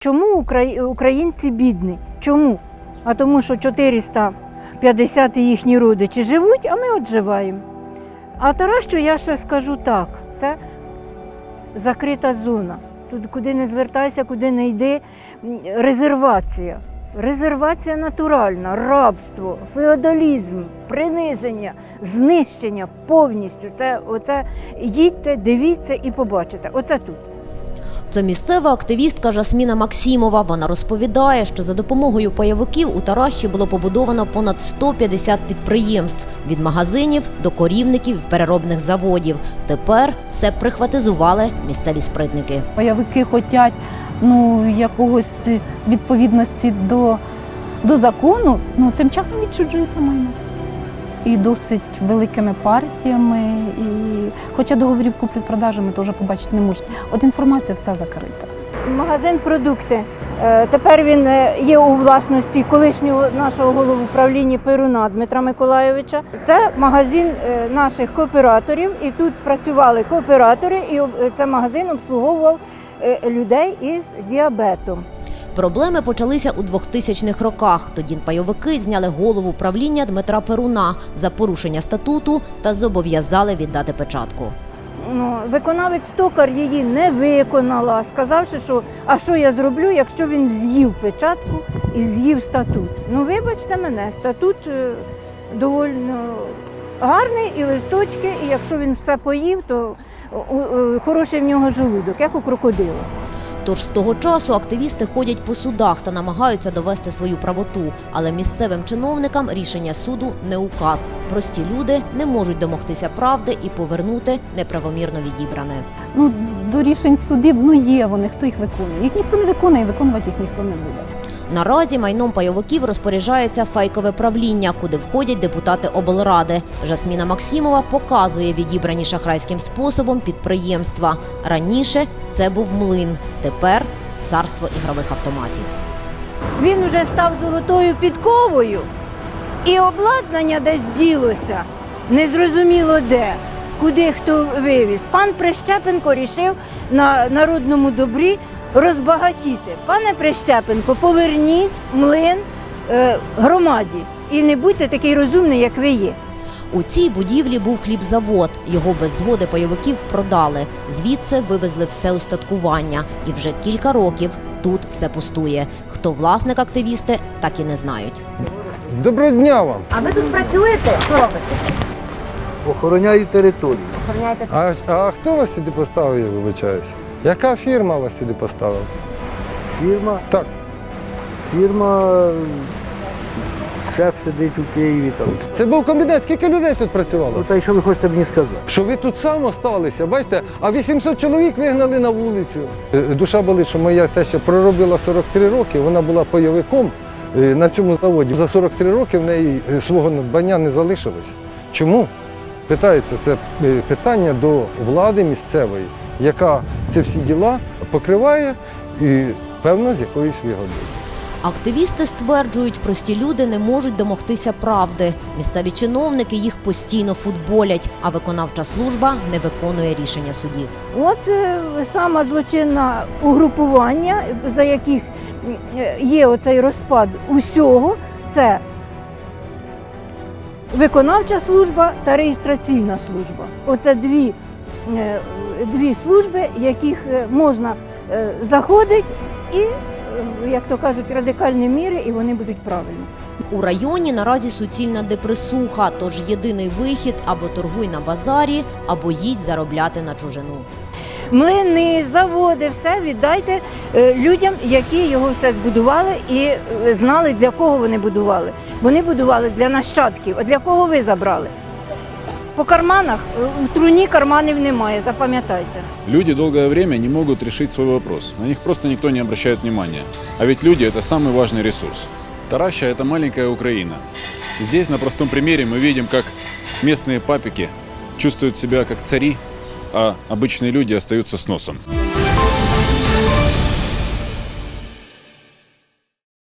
Чому українці бідні? Чому? А тому, що 450 їхні родичі живуть, а ми от живаємо. А Таращу я ще скажу так: це закрита зона. Тут куди не звертайся, куди не йди, резервація. Резервація натуральна, рабство, феодалізм, приниження, знищення повністю. Це оце їдьте, дивіться і побачите. Оце тут. Це місцева активістка Жасміна Максімова. Вона розповідає, що за допомогою пайовиків у Таращі було побудовано понад 150 підприємств від магазинів до корівників переробних заводів. Тепер все прихватизували місцеві спритники. Бойовики хочуть ну, якогось відповідності до, до закону, ну, цим часом відчуджується майно. І досить великими партіями. І... Хоча договорів куплі-продажі ми теж побачити не можуть. От інформація вся закрита. Магазин продукти. Е, Тепер він е, є у власності колишнього нашого голови управління Перуна Дмитра Миколайовича. Це магазин е, наших кооператорів, і тут працювали кооператори, і е, магазин обслуговував людей із діабетом. Проблеми почалися у 2000-х роках. Тоді пайовики зняли голову правління Дмитра Перуна за порушення статуту та зобов'язали віддати печатку. Ну, виконавець токар її не виконала, сказавши, що а що я зроблю, якщо він з'їв печатку і з'їв статут. Ну, вибачте мене, статут е, доволі гарний і листочки, і якщо він все поїв, то хороший в нього желудок, як у крокодила. Тож з того часу активісти ходять по судах та намагаються довести свою правоту. Але місцевим чиновникам рішення суду не указ. Прості люди не можуть домогтися правди і повернути неправомірно відібране. Ну, до рішень судів ну, є вони, хто їх виконує. Їх ніхто не виконує, і виконувати їх ніхто не буде. Наразі майном пайовиків розпоряджається фейкове правління, куди входять депутати облради. Жасміна Максимова показує відібрані шахрайським способом підприємства. Раніше це був млин, тепер царство ігрових автоматів. Він вже став золотою підковою, і обладнання десь ділося, незрозуміло де, куди хто вивіз. Пан Прищепенко рішив на народному добрі розбагатіти. Пане Прищепенко, поверніть млин е, громаді і не будьте такий розумний, як ви є. У цій будівлі був хлібзавод. Його без згоди пайовиків продали. Звідси вивезли все устаткування. І вже кілька років тут все пустує. Хто власник активісти, так і не знають. Доброго дня вам! А ви тут працюєте? Що робите? Охороняю територію. Охороняєте А, а хто вас сюди поставив, я вибачаюсь? Яка фірма вас сюди поставила? Фірма, Так, фірма, шеф сидить у Києві там. це був комбінат. Скільки людей тут працювало? Ну та й що ви хочете мені сказати? Що ви тут сам осталися, бачите, а 800 чоловік вигнали на вулицю. Е, Душа болить, що моя теща проробила 43 роки, вона була пайовиком е, на цьому заводі. За 43 роки в неї е, свого надбання не залишилось. Чому? Питається, це питання до влади місцевої, яка ці всі діла покриває і певно з якоюсь вигодою. Активісти стверджують, прості люди не можуть домогтися правди. Місцеві чиновники їх постійно футболять, а виконавча служба не виконує рішення судів. От е, саме злочинне угрупування, за яких е, є оцей розпад усього, це виконавча служба та реєстраційна служба. Оце дві, дві служби, яких е, можна е, заходити і, е, як то кажуть, радикальні міри, і вони будуть правильні. У районі наразі суцільна депресуха, тож єдиний вихід або торгуй на базарі, або їдь заробляти на чужину. Млини, заводи, все віддайте е, людям, які його все збудували і е, знали, для кого вони будували. Вони будували для нащадків. А для кого ви забрали? По карманах е, у труні карманів немає, запам'ятайте. Люди долгое время не могут решить свой вопрос. На них просто никто не обращает внимания. А ведь люди – это самый важный ресурс. Тараща – это маленькая Украина. Здесь на простом примере мы видим, как местные папики чувствуют себя как цари, а обычные люди остаются с носом.